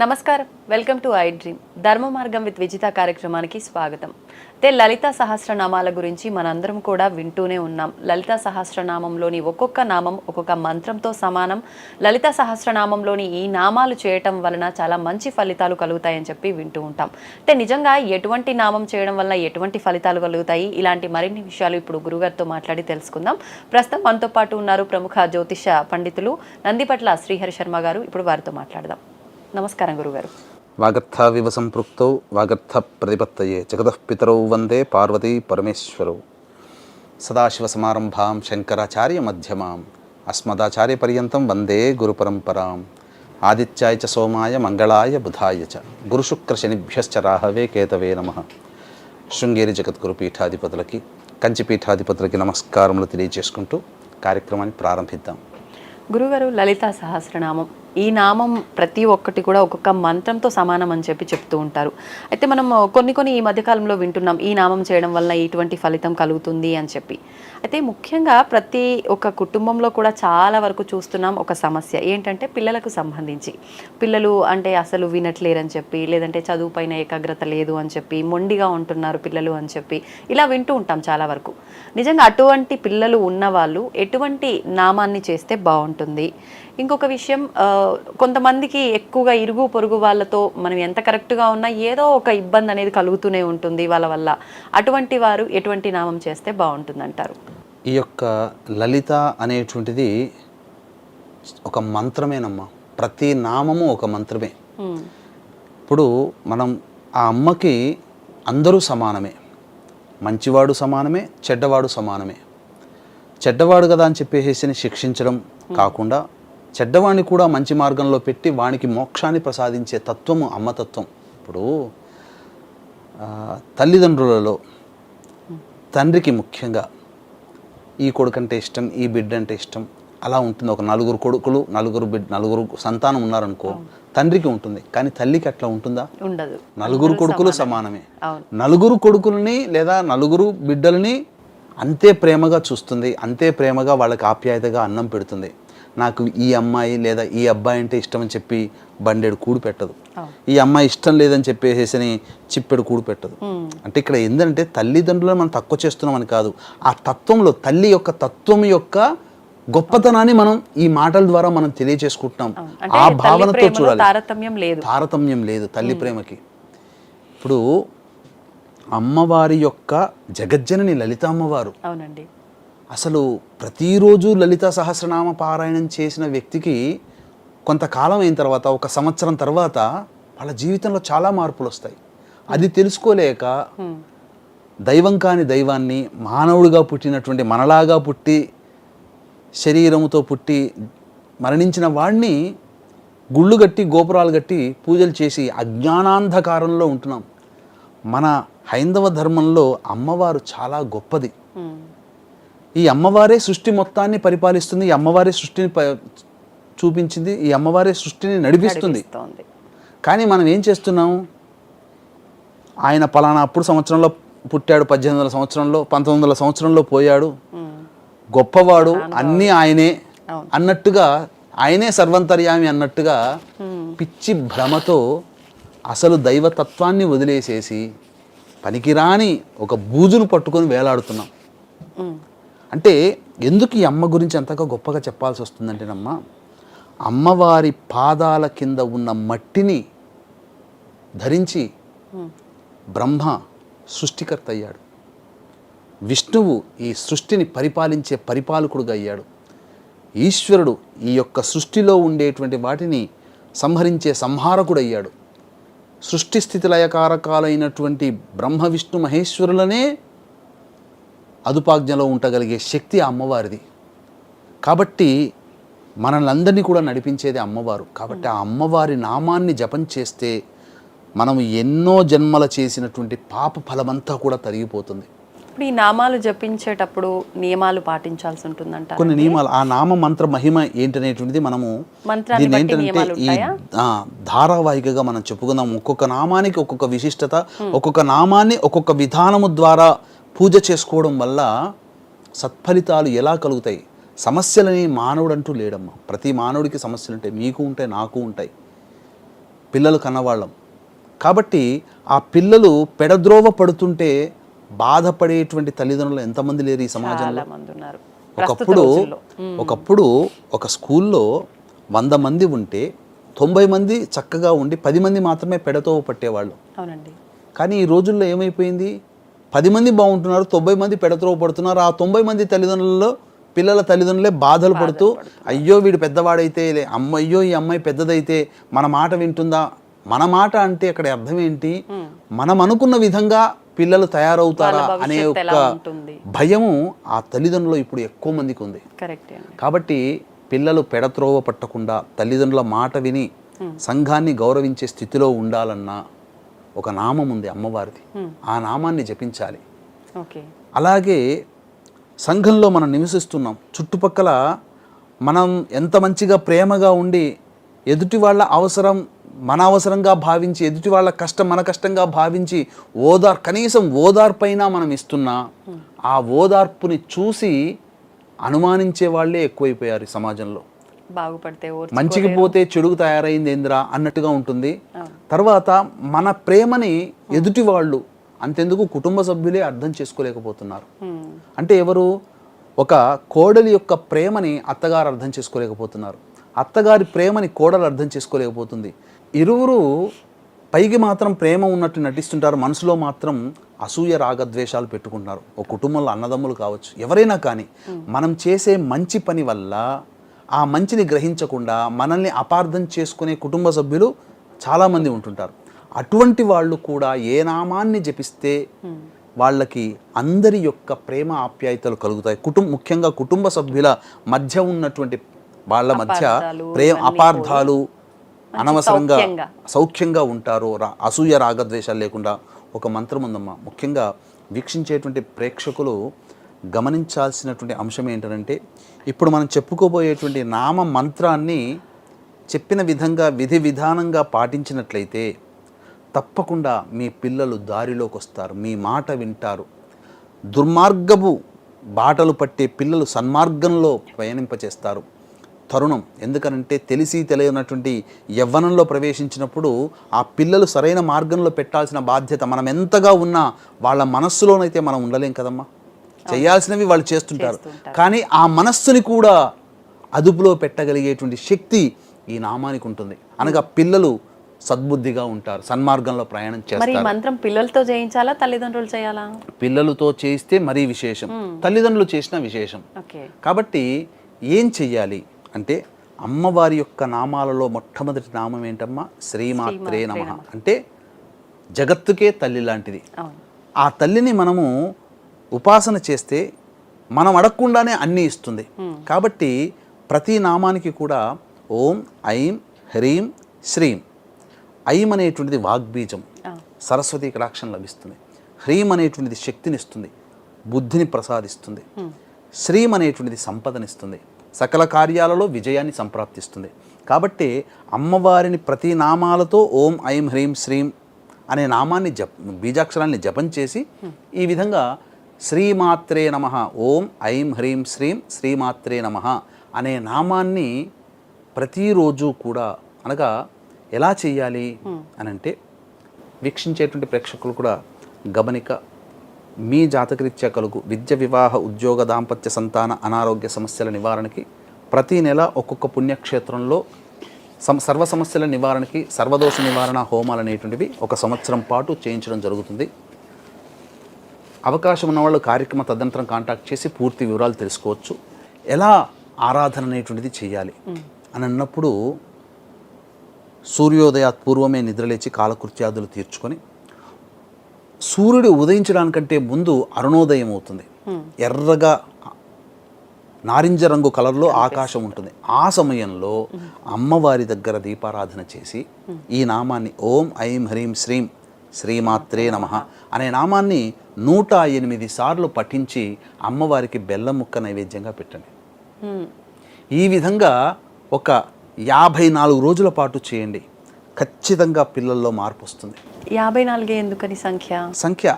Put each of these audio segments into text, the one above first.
నమస్కారం. Welcome to I dream. ధర్మ మార్గం విత్ విజిత కార్యక్రమానికి స్వాగతం. అయితే లలిత సహస్రనామాల గురించి మనందరం కూడా వింటూనే ఉన్నాం. లలిత సహస్రనామంలోని ఒక్కొక్క నామం ఒక్కొక్క మంత్రంతో సమానం. లలిత సహస్రనామంలోని ఈ నామాలు చేయటం వలన చాలా మంచి ఫలితాలు కలుగుతాయని చెప్పి వింటూ ఉంటాం. అయితే నిజంగా ఎటువంటి నామం చేయడం వల్ల ఎటువంటి ఫలితాలు కలుగుతాయి? ఇలాంటి మరిన్ని విషయాలు ఇప్పుడు గురుగారితో మాట్లాడి తెలుసుకుందాం. ప్రస్తుతం మనతో పాటు ఉన్నారు ప్రముఖ జ్యోతిష పండితులు నందిపట్ల శ్రీహరి శర్మ గారు. ఇప్పుడు వారితో మాట్లాడదాం. నమస్కారం గురుగారు. వాగర్థావివ సంపృక్తౌ వాగర్థ ప్రతిపత్తయే జగతః పితరౌ వందే పార్వతీ పరమేశ్వరౌ. సదాశివసమారంభాం శంకరాచార్య మధ్యమాం అస్మదాచార్యపర్యంతం వందే గురుపరంపరాం ఆదిత్యాయ చ సోమాయ మంగళాయ బుధాయ చ గురుశుక్రశనిభ్యశ్చ రాహవే కేతవే నమ. శృంగేరి జగద్గురు పీఠాధిపతులకి కంచి పీఠాధిపతులకి నమస్కారములు తెలియజేసుకుంటూ కార్యక్రమాన్ని ప్రారంభిద్దాం. గురుగారు లలిత సహస్రనామం. ఈ నామం ప్రతి ఒక్కటి కూడా ఒక్కొక్క మంత్రంతో సమానం అని చెప్పి చెప్తూ ఉంటారు. అయితే మనం కొన్ని కొన్ని ఈ మధ్యకాలంలో వింటున్నాం ఈ నామం చేయడం వల్ల ఇటువంటి ఫలితం కలుగుతుంది అని చెప్పి. అయితే ముఖ్యంగా ప్రతి ఒక్క కుటుంబంలో కూడా చాలా వరకు చూస్తున్నాం ఒక సమస్య. ఏంటంటే పిల్లలకు సంబంధించి. పిల్లలు అంటే అసలు వినట్లేరని చెప్పి లేదంటే చదువు పైన ఏకాగ్రత లేదు అని చెప్పి మొండిగా ఉంటున్నారు పిల్లలు అని చెప్పి ఇలా వింటూ ఉంటాం చాలా వరకు. నిజంగా అటువంటి పిల్లలు ఉన్నవాళ్ళు ఎటువంటి నామాన్ని చేస్తే బాగుంటుంది? ఇంకొక విషయం కొంతమందికి ఎక్కువగా ఇరుగు పొరుగు వాళ్ళతో మనం ఎంత కరెక్ట్గా ఉన్నా ఏదో ఒక ఇబ్బంది అనేది కలుగుతూనే ఉంటుంది వాళ్ళ వల్ల. అటువంటి వారు ఎటువంటి నామం చేస్తే బాగుంటుంది అంటారు ఈ యొక్క లలిత అనేటువంటిది ఒక మంత్రమేనమ్మా. ప్రతి నామము ఒక మంత్రమే. ఇప్పుడు మనం ఆ అమ్మకి అందరూ సమానమే. మంచివాడు సమానమే చెడ్డవాడు సమానమే. చెడ్డవాడు కదా అని చెప్పేసి శిక్షించడం కాకుండా చెడ్డవాడిని కూడా మంచి మార్గంలో పెట్టి వానికి మోక్షాన్ని ప్రసాదించే తత్వము అమ్మతత్వం ఇప్పుడు తల్లిదండ్రులలో తండ్రికి ముఖ్యంగా ఈ కొడుకు అంటే ఇష్టం ఈ బిడ్డ అంటే ఇష్టం అలా ఉంటుంది. ఒక నలుగురు కొడుకులు నలుగురు బిడ్డ నలుగురు సంతానం ఉన్నారనుకో తండ్రికి ఉంటుంది. కానీ తల్లికి అట్లా ఉంటుందా? ఉండదు. నలుగురు కొడుకులు సమానమే. నలుగురు కొడుకుల్ని లేదా నలుగురు బిడ్డల్ని అంతే ప్రేమగా చూస్తుంది అంతే ప్రేమగా వాళ్ళకి ఆప్యాయతగా అన్నం పెడుతుంది. నాకు ఈ అమ్మాయి లేదా ఈ అబ్బాయి అంటే ఇష్టం అని చెప్పి బండెడు కూడు పెట్టదు. ఈ అమ్మాయి ఇష్టం లేదని చెప్పేసి చిప్పెడు కూడు పెట్టదు. అంటే ఇక్కడ ఏంటంటే తల్లిదండ్రులను మనం తక్కువ చేస్తున్నామని కాదు ఆ తత్వంలో తల్లి యొక్క తత్వం యొక్క గొప్పతనాన్ని మనం ఈ మాటల ద్వారా మనం తెలియజేసుకుంటున్నాం. ఆ భావనతో చూడాలి. తారతమ్యం లేదు. తారతమ్యం లేదు తల్లి ప్రేమకి. ఇప్పుడు అమ్మవారి యొక్క జగజ్జనని లలిత అమ్మవారు అవునండి. అసలు ప్రతిరోజు లలిత సహస్రనామ పారాయణం చేసిన వ్యక్తికి కొంతకాలం అయిన తర్వాత ఒక సంవత్సరం తర్వాత వాళ్ళ జీవితంలో చాలా మార్పులు వస్తాయి అది తెలుసుకోలేక. దైవం కాని దైవాన్ని మానవుడిగా పుట్టినటువంటి మనలాగా పుట్టి శరీరముతో పుట్టి మరణించిన వాడిని గుళ్ళు కట్టి గోపురాలు కట్టి పూజలు చేసి అజ్ఞానాంధకారంలో ఉంటున్నాం మన హైందవ ధర్మంలో అమ్మవారు చాలా గొప్పది. ఈ అమ్మవారే సృష్టి మొత్తాన్ని పరిపాలిస్తుంది ఈ అమ్మవారే సృష్టిని ప- చూపించింది ఈ అమ్మవారే సృష్టిని నడిపిస్తుంది కానీ మనం ఏం చేస్తున్నాం ఆయన పలానా అప్పుడు సంవత్సరంలో పుట్టాడు పద్దెనిమిది వందల సంవత్సరంలో పంతొమ్మిది వందల సంవత్సరంలో పోయాడు. గొప్పవాడు అన్నీ ఆయనే. అన్నట్టుగా ఆయనే సర్వంతర్యామి అన్నట్టుగా. పిచ్చి భ్రమతో అసలు దైవతత్వాన్ని వదిలేసేసి పనికిరాని ఒక బూజును పట్టుకొని వేలాడుతున్నాం. అంటే ఎందుకు ఈ అమ్మ గురించి అంతగా గొప్పగా చెప్పాల్సి వస్తుందంటేనమ్మా అమ్మవారి పాదాల కింద ఉన్న మట్టిని ధరించి హ్మ్. బ్రహ్మ సృష్టికర్త అయ్యాడు. విష్ణువు ఈ సృష్టిని పరిపాలించే పరిపాలకుడుగా అయ్యాడు. ఈశ్వరుడు ఈ యొక్క సృష్టిలో ఉండేటువంటి వాటిని సంహరించే సంహారకుడు అయ్యాడు. సృష్టి స్థితి లయకారకాలైనటువంటి బ్రహ్మ విష్ణు మహేశ్వరులనే అదుపాజ్ఞలో ఉండగలిగే శక్తి ఆ అమ్మవారిది. కాబట్టి మనల్ని కూడా నడిపించేది అమ్మవారు. కాబట్టి ఆ అమ్మవారి నామాన్ని జపం చేస్తే మనం ఎన్నో జన్మల చేసినటువంటి పాప ఫలమంతా కూడా తరిగిపోతుంది. ఇప్పుడు ఈ నామాలు జపించేటప్పుడు నియమాలు పాటించాల్సి ఉంటుందంట కొన్ని నియమాలు ఆ నామ మంత్ర మహిమ ఏంటనేటువంటిది మనము దీన్ని ఏంటంటే ఈ ధారావాహికగా మనం చెప్పుకుందాం. ఒక్కొక్క నామానికి ఒక్కొక్క విశిష్టత ఒక్కొక్క నామాన్ని ఒక్కొక్క విధానము ద్వారా పూజ చేసుకోవడం వల్ల సత్ఫలితాలు ఎలా కలుగుతాయి? సమస్యలని మానవుడు అంటూ లేడమ్మా. ప్రతి మానవుడికి సమస్యలు ఉంటాయి. మీకు ఉంటాయి నాకు ఉంటాయి. పిల్లలు కన్నవాళ్ళం. కాబట్టి ఆ పిల్లలు పెడద్రోవ పడుతుంటే బాధపడేటువంటి తల్లిదండ్రులు ఎంతమంది లేరు ఈ సమాజంలో? ఒకప్పుడు ఒకప్పుడు ఒక స్కూల్లో వంద మంది ఉంటే తొంభై మంది చక్కగా ఉండి పది మంది మాత్రమే పెడతో పట్టేవాళ్ళు. కానీ ఈ రోజుల్లో ఏమైపోయింది? పది మంది బాగుంటున్నారు తొంభై మంది పెడతో పడుతున్నారు. ఆ తొంభై మంది తల్లిదండ్రులలో పిల్లల తల్లిదండ్రులే బాధలు పడుతూ అయ్యో వీడు పెద్దవాడైతే లే అమ్మ అయ్యో ఈ అమ్మాయి పెద్దదైతే మన మాట వింటుందా? మన మాట అంటే అక్కడ అర్థం ఏంటి? మనం అనుకున్న విధంగా పిల్లలు తయారవుతారా అనే ఒక? భయము ఆ తల్లిదండ్రులు ఇప్పుడు ఎక్కువ మందికి ఉంది. కాబట్టి పిల్లలు పెడత్రోవ పట్టకుండా తల్లిదండ్రుల మాట విని సంఘాన్ని గౌరవించే స్థితిలో ఉండాలన్నా ఒక నామం ఉంది అమ్మవారిది. ఆ నామాన్ని జపించాలి. ఓకే. అలాగే సంఘంలో మనం నివసిస్తున్నాం. చుట్టుపక్కల మనం ఎంత మంచిగా ప్రేమగా ఉండి ఎదుటి వాళ్ళ అవసరం మన అవసరంగా భావించి ఎదుటి వాళ్ళ కష్టం మన కష్టంగా భావించి ఓదార్ కనీసం ఓదార్పైనా మనం ఇస్తున్నా ఆ ఓదార్పుని చూసి అనుమానించే వాళ్ళే ఎక్కువైపోయారు సమాజంలో. బాగుపడితే మంచికి పోతే చెడుకు తయారైంది ఏందిరా అన్నట్టుగా ఉంటుంది. తర్వాత మన ప్రేమని ఎదుటి వాళ్ళు అంతెందుకు కుటుంబ సభ్యులే అర్థం చేసుకోలేకపోతున్నారు. అంటే ఎవరు? ఒక కోడలి యొక్క ప్రేమని అత్తగారు అర్థం చేసుకోలేకపోతున్నారు. అత్తగారి ప్రేమని కోడలు అర్థం చేసుకోలేకపోతుంది. ఇరువురు పైకి మాత్రం ప్రేమ ఉన్నట్టు నటిస్తుంటారు. మనసులో మాత్రం అసూయ రాగద్వేషాలు పెట్టుకుంటున్నారు. ఒక కుటుంబంలో అన్నదమ్ములు కావచ్చు. ఎవరైనా కానీ మనం చేసే మంచి పని వల్ల ఆ మంచిని గ్రహించకుండా మనల్ని అపార్థం చేసుకునే కుటుంబ సభ్యులు చాలామంది ఉంటుంటారు. అటువంటి వాళ్ళు కూడా ఏ నామాన్ని జపిస్తే వాళ్ళకి అందరి యొక్క ప్రేమ ఆప్యాయతలు కలుగుతాయి. కుటుంబ ముఖ్యంగా కుటుంబ సభ్యుల మధ్య ఉన్నటువంటి వాళ్ళ మధ్య ప్రేమ అపార్థాలు అనవసరంగా సౌఖ్యంగా. సౌఖ్యంగా ఉంటారు. రా- అసూయ రాగద్వేషాలు లేకుండా ఒక మంత్రం ఉందమ్మా ముఖ్యంగా వీక్షించేటువంటి ప్రేక్షకులు గమనించాల్సినటువంటి అంశం ఏంటంటే ఇప్పుడు మనం చెప్పుకోబోయేటువంటి నామ మంత్రాన్ని చెప్పిన విధంగా విధి విధానంగా పాటించినట్లయితే తప్పకుండా మీ పిల్లలు దారిలోకి వస్తారు మీ మాట వింటారు. దుర్మార్గపు బాటలు పట్టే పిల్లలు సన్మార్గంలో ప్రయాణింపచేస్తారు. తరుణం ఎందుకనంటే తెలిసి తెలియనటువంటి యవ్వనంలో ప్రవేశించినప్పుడు ఆ పిల్లలు సరైన మార్గంలో పెట్టాల్సిన బాధ్యత మనం ఎంతగా ఉన్నా వాళ్ళ మనస్సులోనైతే మనం ఉండలేం కదమ్మా. చేయాల్సినవి వాళ్ళు చేస్తుంటారు. కానీ ఆ మనస్సుని కూడా అదుపులో పెట్టగలిగేటువంటి శక్తి ఈ నామానికి ఉంటుంది. అనగా పిల్లలు సద్బుద్ధిగా ఉంటారు. సన్మార్గంలో ప్రయాణం చేస్తారు. మంత్రం పిల్లలతో చేయించాలా తల్లిదండ్రులు చేయాలా? పిల్లలతో చేయిస్తే మరీ విశేషం. తల్లిదండ్రులు చేసిన విశేషం. కాబట్టి ఏం చెయ్యాలి అంటే అమ్మవారి యొక్క నామాలలో మొట్టమొదటి నామం ఏంటమ్మా? శ్రీమాత్రే నమ. అంటే జగత్తుకే తల్లి లాంటిది. ఆ తల్లిని మనము ఉపాసన చేస్తే మనం అడగకుండానే అన్నీ ఇస్తుంది. కాబట్టి ప్రతి నామానికి కూడా ఓం ఐం హ్రీం శ్రీం. ఐం అనేటువంటిది వాగ్బీజం. సరస్వతి కటాక్షం లభిస్తుంది. హ్రీం అనేటువంటిది శక్తినిస్తుంది. బుద్ధిని ప్రసాదిస్తుంది. శ్రీం అనేటువంటిది సంపదనిస్తుంది. సకల కార్యాలలో విజయాన్ని సంప్రాప్తిస్తుంది. కాబట్టి అమ్మవారిని ప్రతి నామాలతో ఓం ఐం హ్రీం శ్రీం అనే నామాన్ని జప బీజాక్షరాన్ని జపం చేసి ఈ విధంగా శ్రీమాత్రే నమ. ఓం ఐం హ్రీం శ్రీం శ్రీమాత్రే నమ అనే నామాన్ని ప్రతిరోజు కూడా అనగా ఎలా చేయాలి అని అంటే వీక్షించేటువంటి ప్రేక్షకులు కూడా గమనిక మీ జాతకరీత్యా కలుగు విద్య వివాహ ఉద్యోగ దాంపత్య సంతాన అనారోగ్య సమస్యల నివారణకి ప్రతి నెల ఒక్కొక్క పుణ్యక్షేత్రంలో సం సర్వ సమస్యల నివారణకి సర్వదోష నివారణ హోమాలు అనేటువంటివి ఒక సంవత్సరం పాటు చేయించడం జరుగుతుంది. అవకాశం ఉన్నవాళ్ళు కార్యక్రమ తదనంతరం కాంటాక్ట్ చేసి పూర్తి వివరాలు తెలుసుకోవచ్చు. ఎలా ఆరాధన అనేటువంటిది చేయాలి? అని అన్నప్పుడు సూర్యోదయాత్ పూర్వమే నిద్రలేచి కాలకృత్యాదులు తీర్చుకొని సూర్యుడు ఉదయించడానికంటే ముందు అరుణోదయం అవుతుంది. ఎర్రగా నారింజ రంగు కలర్లో ఆకాశం ఉంటుంది. ఆ సమయంలో అమ్మవారి దగ్గర దీపారాధన చేసి ఈ నామాన్ని ఓం ఐం హ్రీం శ్రీం శ్రీమాత్రే నమ అనే నామాన్ని నూట ఎనిమిది సార్లు పఠించి అమ్మవారికి బెల్లం ముక్క నైవేద్యంగా పెట్టండి. ఈ విధంగా ఒక యాభై నాలుగు రోజుల పాటు చేయండి. ఖచ్చితంగా పిల్లల్లో మార్పు వస్తుంది. యాభై నాలుగే ఎందుకని సంఖ్య? సంఖ్య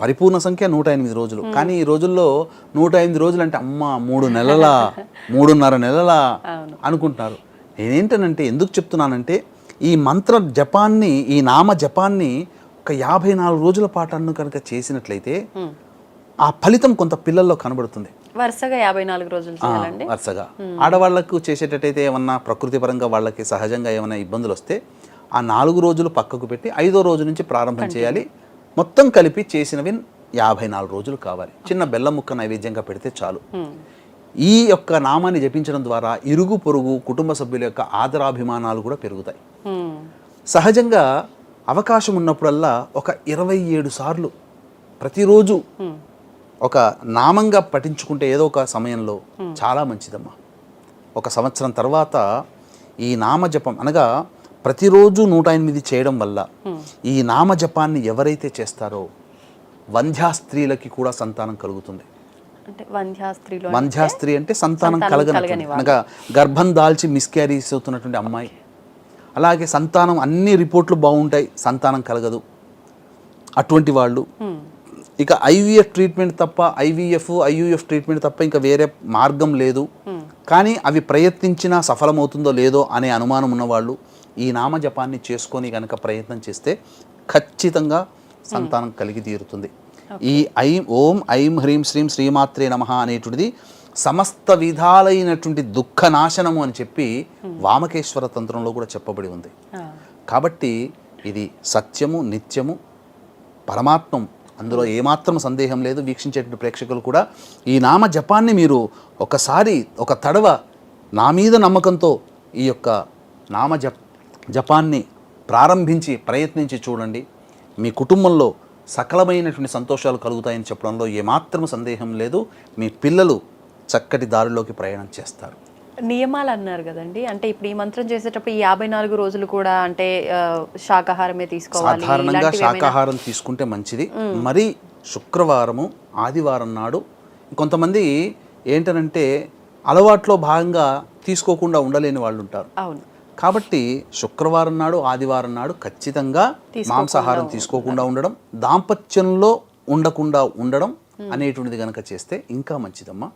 పరిపూర్ణ సంఖ్య నూట ఎనిమిది రోజులు. కానీ ఈ రోజుల్లో నూట ఎనిమిది రోజులు అంటే అమ్మ మూడు నెలల మూడున్నర నెలల. అనుకుంటున్నారు. నేనేంటనంటే ఎందుకు చెప్తున్నానంటే ఈ మంత్ర జపాన్ని ఈ నామ జపాన్ని ఒక యాభై నాలుగు రోజుల పాటు అన్ను కనుక చేసినట్లయితే. ఆ ఫలితం కొంత పిల్లల్లో కనబడుతుంది. వరుసగా యాభై నాలుగు రోజులు వరుసగా. ఆడవాళ్ళకు చేసేటట్టయితే ఏమన్నా ప్రకృతి పరంగా వాళ్ళకి సహజంగా ఏమైనా ఇబ్బందులు వస్తే ఆ నాలుగు రోజులు పక్కకు పెట్టి ఐదో రోజు నుంచి ప్రారంభం చేయాలి. మొత్తం కలిపి చేసినవి యాభై నాలుగు రోజులు కావాలి. చిన్న బెల్లం ముక్క నైవేద్యంగా పెడితే చాలు. ఈ యొక్క నామాన్ని జపించడం ద్వారా ఇరుగు పొరుగు కుటుంబ సభ్యుల యొక్క ఆదరాభిమానాలు కూడా పెరుగుతాయి. సహజంగా అవకాశం ఉన్నప్పుడల్లా ఒక ఇరవై ఏడు సార్లు ప్రతిరోజు. ఒక నామంగా పఠించుకుంటే ఏదో ఒక సమయంలో చాలా మంచిదమ్మా. ఒక సంవత్సరం తర్వాత ఈ నామజపం అనగా ప్రతిరోజు నూట ఎనిమిది చేయడం వల్ల ఈ నామజపాన్ని ఎవరైతే చేస్తారో వంధ్యా స్త్రీలకి కూడా సంతానం కలుగుతుంది. అంటే వంధ్యా స్త్రీలో వంధ్యా స్త్రీ అంటే సంతానం కలగని. అనగా గర్భం దాల్చి మిస్క్యారీస్ అవుతున్నటువంటి అమ్మాయి. అలాగే సంతానం అన్ని రిపోర్ట్లు బాగుంటాయి సంతానం కలగదు. అటువంటి వాళ్ళు. ఇక ఐవీఎఫ్ ట్రీట్మెంట్ తప్ప ఐవీఎఫ్ ఐయుఎఫ్ ట్రీట్మెంట్ తప్ప ఇంకా వేరే మార్గం లేదు. కానీ అవి ప్రయత్నించినా సఫలమవుతుందో లేదో అనే అనుమానం ఉన్నవాళ్ళు ఈ నామ జపాన్ని చేసుకొని కనుక ప్రయత్నం చేస్తే ఖచ్చితంగా సంతానం కలిగి తీరుతుంది. ఈ ఐం ఓం ఐం హ్రీం శ్రీం శ్రీమాత్రే నమ అనేటువంటిది సమస్త విధాలైనటువంటి దుఃఖ నాశనము అని చెప్పి వామకేశ్వర తంత్రంలో కూడా చెప్పబడి ఉంది. కాబట్టి ఇది సత్యము నిత్యము పరమాత్మం. అందులో ఏమాత్రం సందేహం లేదు. వీక్షించేటువంటి ప్రేక్షకులు కూడా ఈ నామ జపాన్ని మీరు ఒకసారి ఒక తడవ నా మీద నమ్మకంతో ఈ యొక్క నామ జప్ జపాన్ని ప్రారంభించి ప్రయత్నించి చూడండి. మీ కుటుంబంలో సకలమైనటువంటి సంతోషాలు కలుగుతాయని చెప్పడంలో ఏమాత్రం సందేహం లేదు. మీ పిల్లలు చక్కటి దారిలోకి ప్రయాణం చేస్తారు. నియమాలు అన్నారు కదండి. అంటే ఇప్పుడు ఈ మంత్రం చేసేటప్పుడు ఈ యాభై నాలుగు రోజులు కూడా అంటే శాకాహారమే తీసుకోవాలి సాధారణంగా శాకాహారం తీసుకుంటే మంచిది. మరి శుక్రవారము ఆదివారం నాడు కొంతమంది ఏంటనంటే అలవాట్లో భాగంగా తీసుకోకుండా ఉండలేని వాళ్ళు ఉంటారు అవును. కాబట్టి శుక్రవారం నాడు ఆదివారం నాడు ఖచ్చితంగా మాంసాహారం తీసుకోకుండా ఉండడం దాంపత్యంలో ఉండకుండా ఉండడం అనేటువంటిది గనక చేస్తే ఇంకా మంచిదమ్మా.